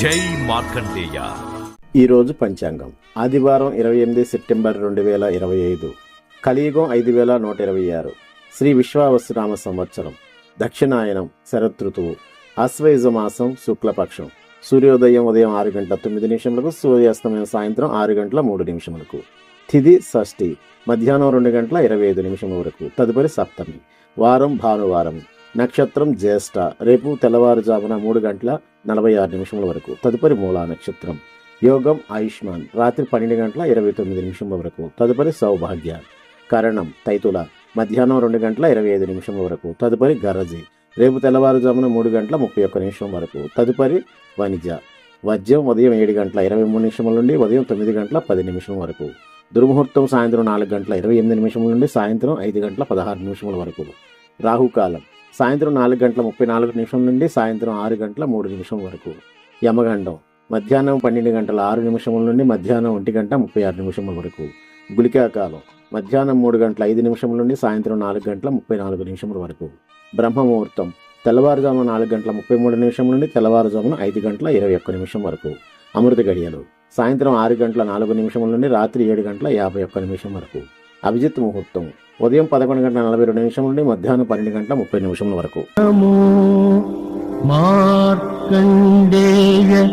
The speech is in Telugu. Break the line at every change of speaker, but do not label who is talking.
జై మార్కండేయ.
ఈరోజు పంచాంగం. ఆదివారం ఇరవై ఎనిమిది సెప్టెంబర్ రెండు వేల ఇరవై ఐదు. కలియుగం ఐదు వేల నూట ఇరవై ఆరు. శ్రీ విశ్వావసునామ సంవత్సరం. దక్షిణాయనం శరదృతువు ఆశ్వయుజ మాసం శుక్లపక్షం. సూర్యోదయం ఉదయం ఆరు గంటల తొమ్మిది నిమిషములకు సూర్యాస్తమయం సాయంత్రం ఆరు గంటల మూడు నిమిషములకు. తిథి షష్ఠి. మధ్యాహ్నం రెండు గంటల ఇరవై ఐదు నిమిషముల వరకు. తదుపరి సప్తమి. వారం భానువారం. నక్షత్రం జ్యేష్ఠ. రేపు తెల్లవారుజామున మూడు గంటల నలభై ఆరు నిమిషముల వరకు. తదుపరి మూలా నక్షత్రం. యోగం ఆయుష్మాన్. రాత్రి పన్నెండు గంటల ఇరవై తొమ్మిది నిమిషముల వరకు. తదుపరి సౌభాగ్య. కరణం తైతుల. మధ్యాహ్నం రెండు గంటల ఇరవై ఐదు నిమిషముల వరకు. తదుపరి గరజి. రేపు తెల్లవారుజామున మూడు గంటల ముప్పై ఒక్క నిమిషం వరకు. తదుపరి వణిజ వజ్యం ఉదయం ఏడు గంటల ఇరవై మూడు నిమిషముల నుండి ఉదయం తొమ్మిది గంటల పది నిమిషం వరకు. దుర్ముహూర్తం సాయంత్రం నాలుగు గంటల ఇరవై ఎనిమిది నిమిషముల నుండి సాయంత్రం ఐదు గంటల పదహారు నిమిషముల వరకు. రాహుకాలం. సాయంత్రం నాలుగు గంటల ముప్పై నాలుగు నిమిషం నుండి సాయంత్రం ఆరు గంటల మూడు నిమిషం వరకు. యమగండం. మధ్యాహ్నం పన్నెండు గంటల ఆరు నిమిషముల నుండి మధ్యాహ్నం ఒంటి గంట ముప్పై ఆరు నిమిషముల వరకు. గుళికాకాలం. మధ్యాహ్నం మూడు గంటల ఐదు నిమిషముల నుండి సాయంత్రం నాలుగు గంటల ముప్పై నాలుగు నిమిషముల వరకు. బ్రహ్మముహూర్తం. తెల్లవారుజామున నాలుగు గంటల ముప్పై మూడు నిమిషం నుండి తెల్లవారుజామున ఐదు గంటల ఇరవై ఒక్క నిమిషం వరకు. అమృత గడియలు సాయంత్రం ఆరు గంటల నాలుగు నిమిషముల నుండి రాత్రి ఏడు గంటల యాభై ఒక్క నిమిషం వరకు. అభిజిత్ ముహూర్తం. ఉదయం పదకొండు గంటల నలభై రెండు నిమిషం నుండి మధ్యాహ్నం పన్నెండు గంటల ముప్పై నిమిషముల వరకు.
మార్కండేయ